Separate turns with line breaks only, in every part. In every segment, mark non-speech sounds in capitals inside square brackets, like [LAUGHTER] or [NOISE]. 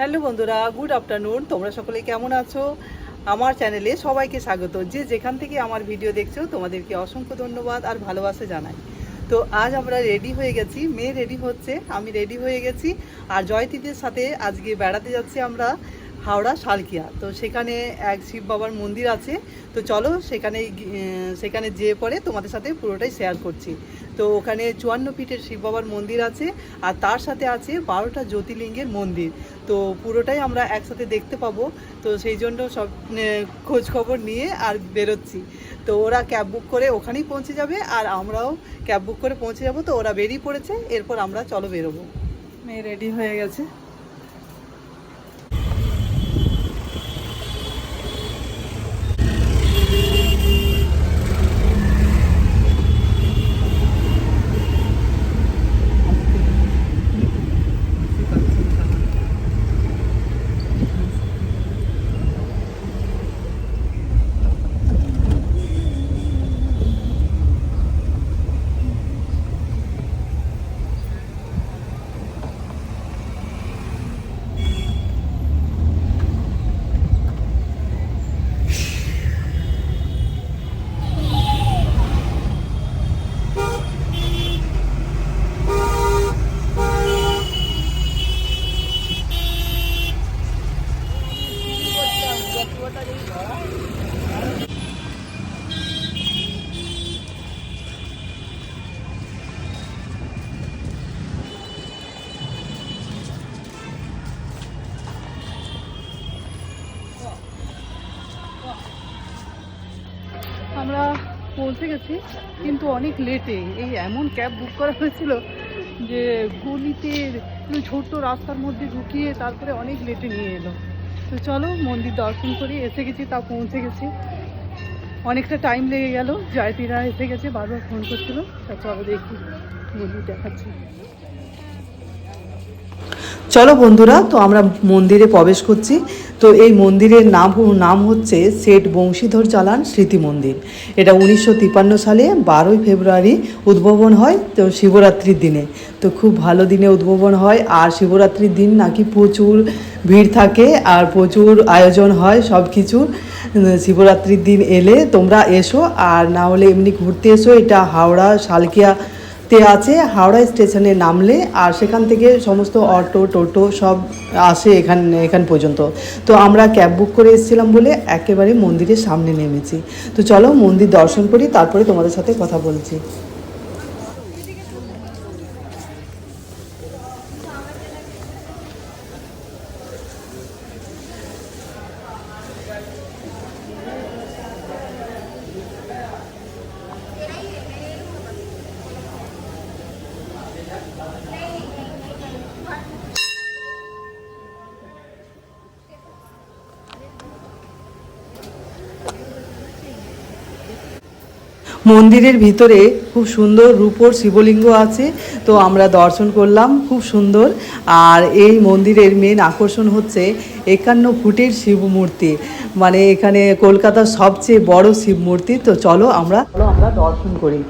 Hello বন্ধুরা good afternoon তোমরা সকলে কেমন আছো? আমার চ্যানেলে সবাইকে স্বাগত। যে যেখান থেকে আমার ভিডিও দেখছ, তোমাদেরকে অসংখ্য ধন্যবাদ আর ভালোবাসা জানাই। তো আজ আমরা রেডি হয়ে গেছি। মেয়ে রেডি হচ্ছে, আমি রেডি হয়ে গেছি। আর জয়তীদের সাথে আজকে বেড়াতে যাচ্ছি আমরা হাওড়া শালকিয়া। তো সেখানে এক শিব বাবার মন্দির আছে। তো চলো সেখানে সেখানে যেয়ে পরে তোমাদের সাথে পুরোটাই শেয়ার করছি। তো ওখানে চুয়ান্ন ফিটের শিব বাবার মন্দির আছে, আর তার সাথে আছে বারোটা জ্যোতির্লিঙ্গের মন্দির। তো পুরোটাই আমরা একসাথে দেখতে পাবো। তো সেই জন্য সব খোঁজ খবর নিয়ে আর বেরোচ্ছি। তো ওরা ক্যাব বুক করে ওখানেই পৌঁছে যাবে, আর আমরাও ক্যাব বুক করে পৌঁছে যাব। তো ওরা বেরিয়ে পড়েছে, এরপর আমরা চলো বেরোবো। মেয়ে রেডি হয়ে গেছে। আমরা পৌঁছে গেছি, কিন্তু অনেক লেটে এই এমন ক্যাব বুক করা হয়েছিল যে গলিতে ছোট্ট রাস্তার মধ্যে ঢুকিয়ে তারপরে অনেক লেটে নিয়ে এলো। তো চলো মন্দির দর্শন করি, এসে গেছি তা পৌঁছে গেছি। অনেকটা টাইম লেগে গেল জয়তীরা এসে গেছে, বারবার ফোন করছিল। তা চলো দেখি, মন্দির দেখাচ্ছি। চলো বন্ধুরা, তো আমরা মন্দিরে প্রবেশ করছি। তো এই মন্দিরের নাম নাম হচ্ছে সেট বংশীধর চালান স্মৃতি মন্দির। এটা উনিশশো তিপ্পান্ন সালে বারোই ফেব্রুয়ারি উদ্ভাবন হয়, তো শিবরাত্রির দিনে। তো খুব ভালো দিনে উদ্ভাবন হয়, আর শিবরাত্রির দিন নাকি প্রচুর ভিড় থাকে, আর প্রচুর আয়োজন হয় সব কিছুর। শিবরাত্রির দিন এলে তোমরা এসো, আর না হলে এমনি ঘুরতে এসো, এটা হাওড়া, শালকিয়া তে আছে, হাওড়া স্টেশনে নামলে আর সেখান থেকে সমস্ত অটো, টোটো সব আসে এখান এখান পর্যন্ত। তো আমরা ক্যাব বুক করে এসেছিলাম বলে একেবারে মন্দিরের সামনে নেমেছি। তো চলো মন্দির দর্শন করি, তারপরে তোমাদের সাথে কথা বলছি। মন্দিরের ভিতরে খুব সুন্দর রূপোর শিবলিঙ্গ আছে, তো আমরা দর্শন করলাম, খুব সুন্দর। আর এই মন্দিরের মেন আকর্ষণ হচ্ছে একান্ন ফুটের শিব মূর্তি। মানে এখানে কলকাতার সবচেয়ে বড় শিব মূর্তি, তো চলো আমরা আমরা দর্শন করি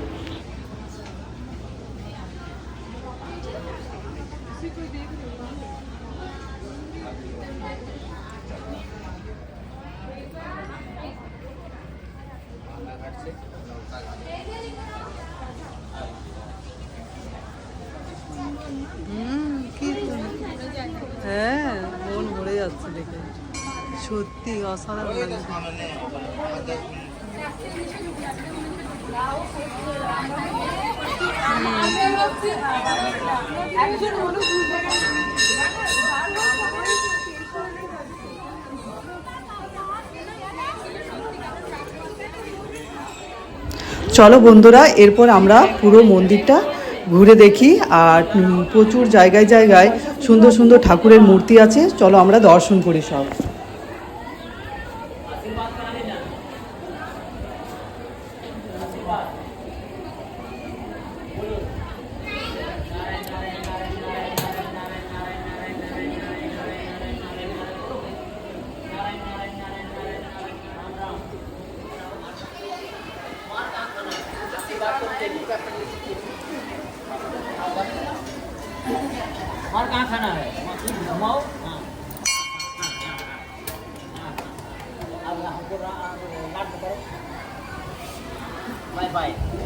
হ্যাঁ মন ভরে যাচ্ছে দেখে সত্যি অসাধারণ চলো বন্ধুরা এরপর আমরা পুরো মন্দিরটা ঘুরে দেখি আর প্রচুর জায়গায় জায়গায় সুন্দর সুন্দর ঠাকুরের মূর্তি আছে। চলো আমরা দর্শন করি সব।
और कहाँ खाना है घुमाओ अब हमको बताओ बाय बाय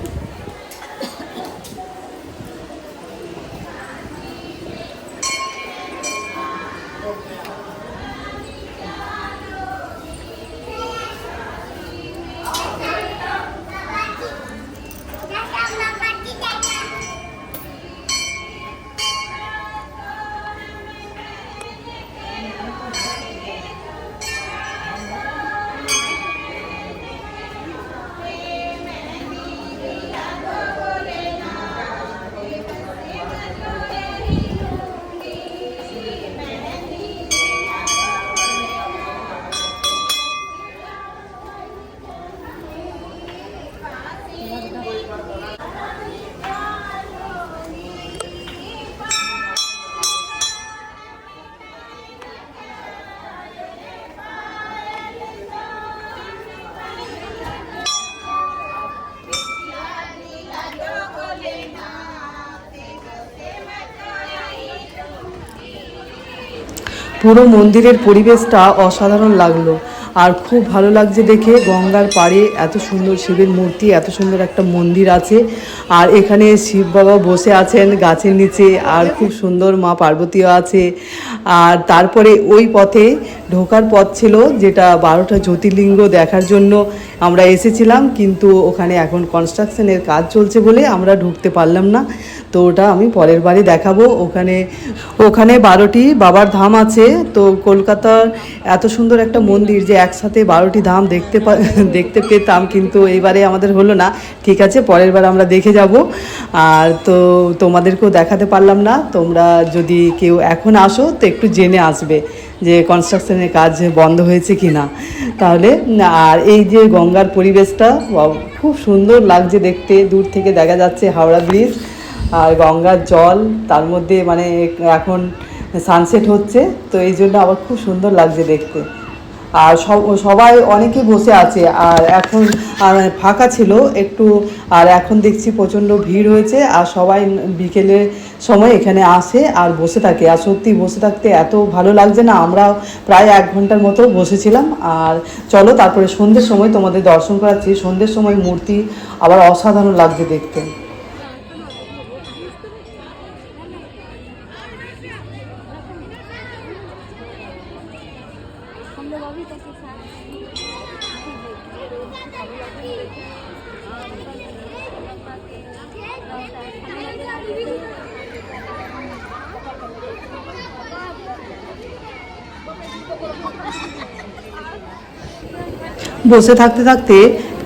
পুরো মন্দিরের পরিবেশটা অসাধারণ লাগল। আর খুব ভালো লাগছে দেখে গঙ্গার পাড়ে এত সুন্দর শিবের মূর্তি, এত সুন্দর একটা মন্দির আছে। আর এখানে শিব বাবা বসে আছেন গাছের নিচে, আর খুব সুন্দর মা পার্বতীও আছে। আর তারপরে ওই পথে ঢোকার পথ ছিল যেটা বারোটা জ্যোতির্লিঙ্গ দেখার জন্য আমরা এসেছিলাম, কিন্তু ওখানে এখন কনস্ট্রাকশনের কাজ চলছে বলে আমরা ঢুকতে পারলাম না। তো ওটা আমি পরের বারে দেখাবো। ওখানে ওখানে বারোটি বাবার ধাম আছে। তো কলকাতার এত সুন্দর একটা মন্দির যে একসাথে বারোটি ধাম দেখতে [LAUGHS] দেখতে পেতাম কিন্তু এইবারে আমাদের হলো না। ঠিক আছে, পরের বার আমরা দেখে যাব। আর তো তোমাদেরকেও দেখাতে পারলাম না। তোমরা যদি কেউ এখন আসো, তো একটু জেনে আসবে যে কনস্ট্রাকশনের কাজ বন্ধ হয়েছে কি না তাহলে, আর এই যে গঙ্গার পরিবেশটা খুব সুন্দর লাগছে দেখতে। দূর থেকে দেখা যাচ্ছে হাওড়া ব্রিজ। আর গঙ্গার জল, তার মধ্যে মানে এখন সানসেট হচ্ছে, তো এই জন্য আবার খুব সুন্দর লাগছে দেখতে। আর সবাই অনেকে বসে আছে, আর এখন, আর ফাঁকা ছিল একটু, আর এখন দেখছি প্রচণ্ড ভিড় হয়েছে, আর সবাই বিকেলের সময় এখানে আসে আর বসে থাকে। আর সত্যি বসে থাকতে এত ভালো লাগছে না, আমরা প্রায় এক ঘণ্টার মতো বসেছিলাম। আর চলো তারপরে সন্ধ্যের সময় তোমাদের দর্শন করাচ্ছি, সন্ধ্যের সময় মূর্তি আবার অসাধারণ লাগছে দেখতে। বসে থাকতে থাকতে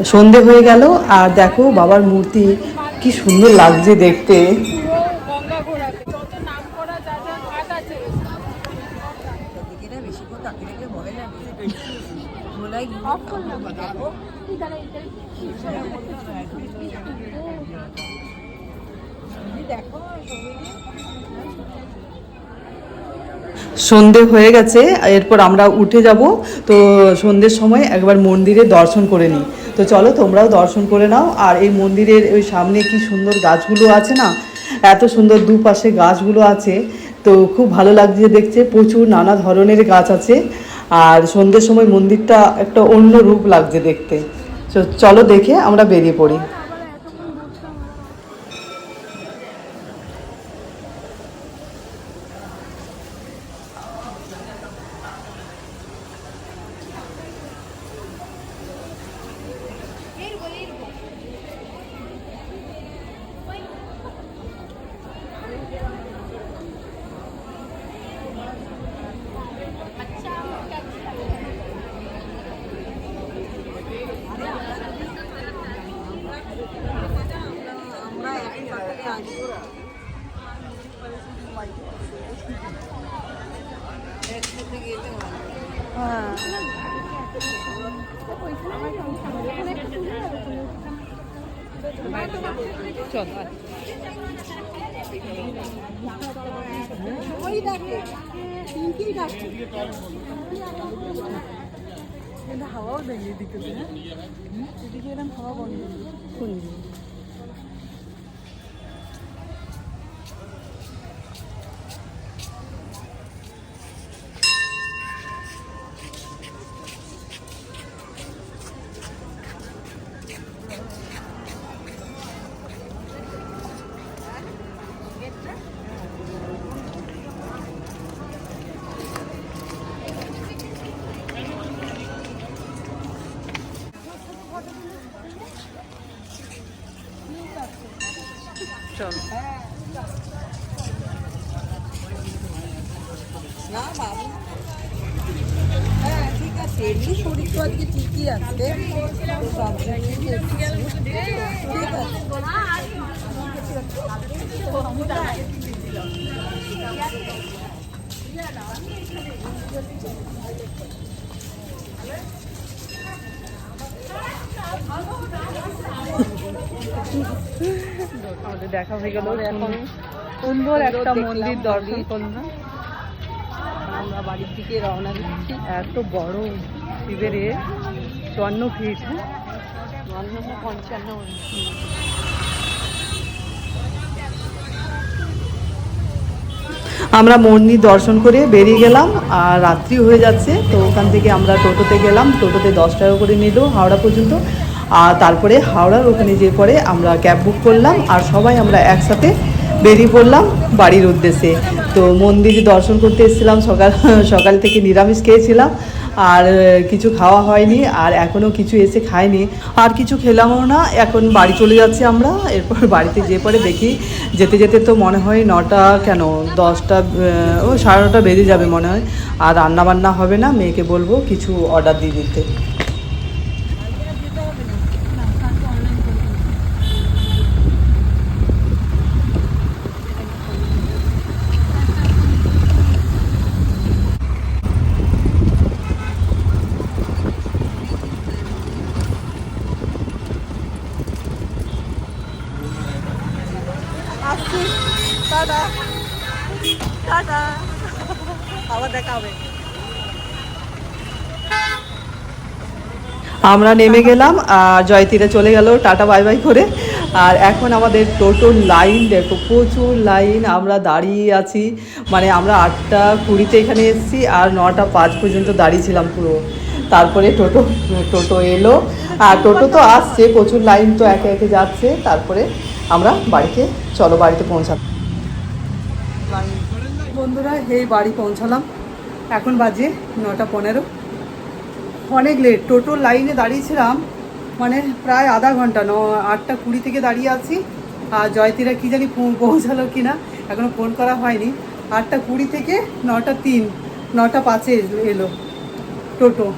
সন্ধে হয়ে গেল আর দেখো বাবার মূর্তি কি সুন্দর লাগছে দেখতে
গঙ্গা ঘোরাতে যত নাম করা যা যা ঘাট আছে অফ করলাম
সন্ধে হয়ে গেছে, এরপর আমরা উঠে যাব। তো সন্ধ্যের সময় একবার মন্দিরে দর্শন করে নিই। তো চলো, তোমরাও দর্শন করে নাও। আর এই মন্দিরের ওই সামনে কি সুন্দর গাছগুলো আছে না? এত সুন্দর দুপাশে গাছগুলো আছে। তো খুব ভালো লাগছে দেখছে প্রচুর নানা ধরনের গাছ আছে। আর সন্ধ্যের সময় মন্দিরটা একটা অন্য রূপ লাগছে দেখতে। তো চলো দেখে আমরা বেরিয়ে পড়ি। হাওয়াও দেয় এদিকে এদিকে এরকম হাওয়া বন্ধ চল। না বাবু। হ্যাঁ ঠিক আছে। এমনি শরীর তো আজকে ঠিকই আছে। সব ঠিক আছে। আমাদের দেখা হয়ে গেল। এখন সুন্দর একটা মন্দির দর্শন করলাম। আমরা বাড়ির দিকে রওনা দিচ্ছি। এত বড় শিবের এ চুয়ান্ন ফিট চুয়ান্ন পঞ্চান্ন। আমরা মন্দির দর্শন করে বেরিয়ে গেলাম আর রাত্রি হয়ে যাচ্ছে তো ওখান থেকে আমরা টোটোতে গেলাম। টোটোতে দশ টাকা করে নিল হাওড়া পর্যন্ত। আর তারপরে হাওড়ার ওখানে যে পরে আমরা ক্যাব বুক করলাম আর সবাই আমরা একসাথে বেরিয়ে পড়লাম বাড়ির উদ্দেশ্যে। তো মন্দির দর্শন করতে এসেছিলাম, সকাল সকাল থেকে নিরামিষ খেয়েছিলাম, আর কিছু খাওয়া হয়নি, আর এখনও কিছু এসে খাইনি। আর কিছু খেলামও না, এখন বাড়ি চলে যাচ্ছি আমরা। এরপর বাড়িতে যেয়ে পরে দেখি, যেতে যেতে তো মনে হয় নটা কেন? দশটা ও সাড়ে নটা বেজে যাবে মনে হয়। আর রান্না বান্না হবে না, মেয়েকে বলব কিছু অর্ডার দিয়ে দিতে আসছি টাটা আমরা নেমে গেলাম আর জয়তীরা চলে গেল টাটা, বাই বাই করে। আর এখন আমাদের টোটোর লাইন, দেখো প্রচুর লাইন, আমরা দাঁড়িয়ে আছি। মানে আমরা আটটা কুড়িতে এখানে এসেছি আর নটা পাঁচ পর্যন্ত দাঁড়িয়ে ছিলাম পুরো। তারপরে টোটো টোটো এলো। আর টোটো তো আসছে, প্রচুর লাইন তো একে একে যাচ্ছে। তারপরে আমরা বাড়িতে, চলো বাড়িতে পৌঁছালাম বন্ধুরা, এই বাড়ি পৌঁছালাম। এখন বাজে নটা পনেরো। অনেক লেট টোটো লাইনে দাঁড়িয়েছিলাম মানে প্রায় আধা ঘণ্টা, ন, আটটা কুড়ি থেকে দাঁড়িয়ে আছি। আর জয়তীরা কি জানি পৌঁছালো কি না এখনও ফোন করা হয়নি। আটটা কুড়ি থেকে নটা তিন, নটা পাঁচে এলো- টোটো।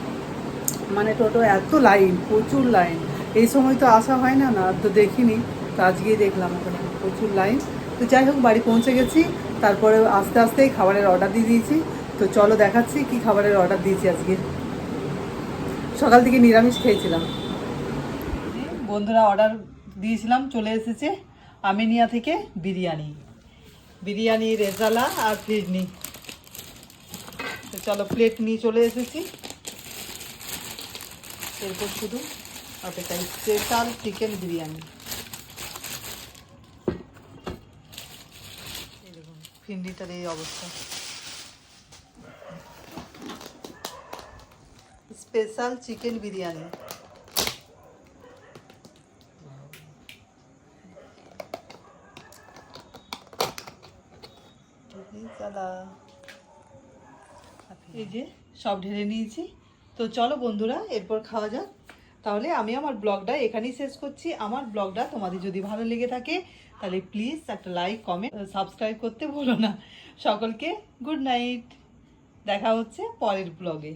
মানে টোটো এত লাইন প্রচুর লাইন এই সময় তো আসা হয় না না তো দেখিনি। তো আজকেই দেখলাম ওখানে প্রচুর লাইন তো যাই হোক, বাড়ি পৌঁছে গেছি। তারপরে আস্তে আস্তেই খাবারের অর্ডার দিয়ে দিয়েছি। তো চলো দেখাচ্ছি কি খাবারের অর্ডার দিয়েছি আজকে। সকাল থেকে নিরামিষ খেয়েছিলাম। বন্ধুরা অর্ডার দিয়েছিলাম, চলে এসেছে আমিনিয়া থেকে বিরিয়ানি। বিরিয়ানি, রেজালা আর ফিরনি। তো চলো প্লেট নিয়ে চলে এসেছি। এরপর শুধু অপেক্ষায় স্পেশাল চিকেন বিরিয়ানি এই দেখুন ফিন্ডিটার এই অবস্থা। Special chicken biryani. এই যে সব ঢেলে নিয়েছি। তো চলো বন্ধুরা, এরপর খাওয়া যাক। তাহলে আমি আমার ব্লগটা এখানেই শেষ করছি। আমার ব্লগটা তোমাদের যদি ভালো লেগে থাকে তাহলে প্লিজ একটা লাইক কমেন্ট সাবস্ক্রাইব করতে ভুলো না। সকলকে গুড নাইট দেখা হচ্ছে পরের ব্লগে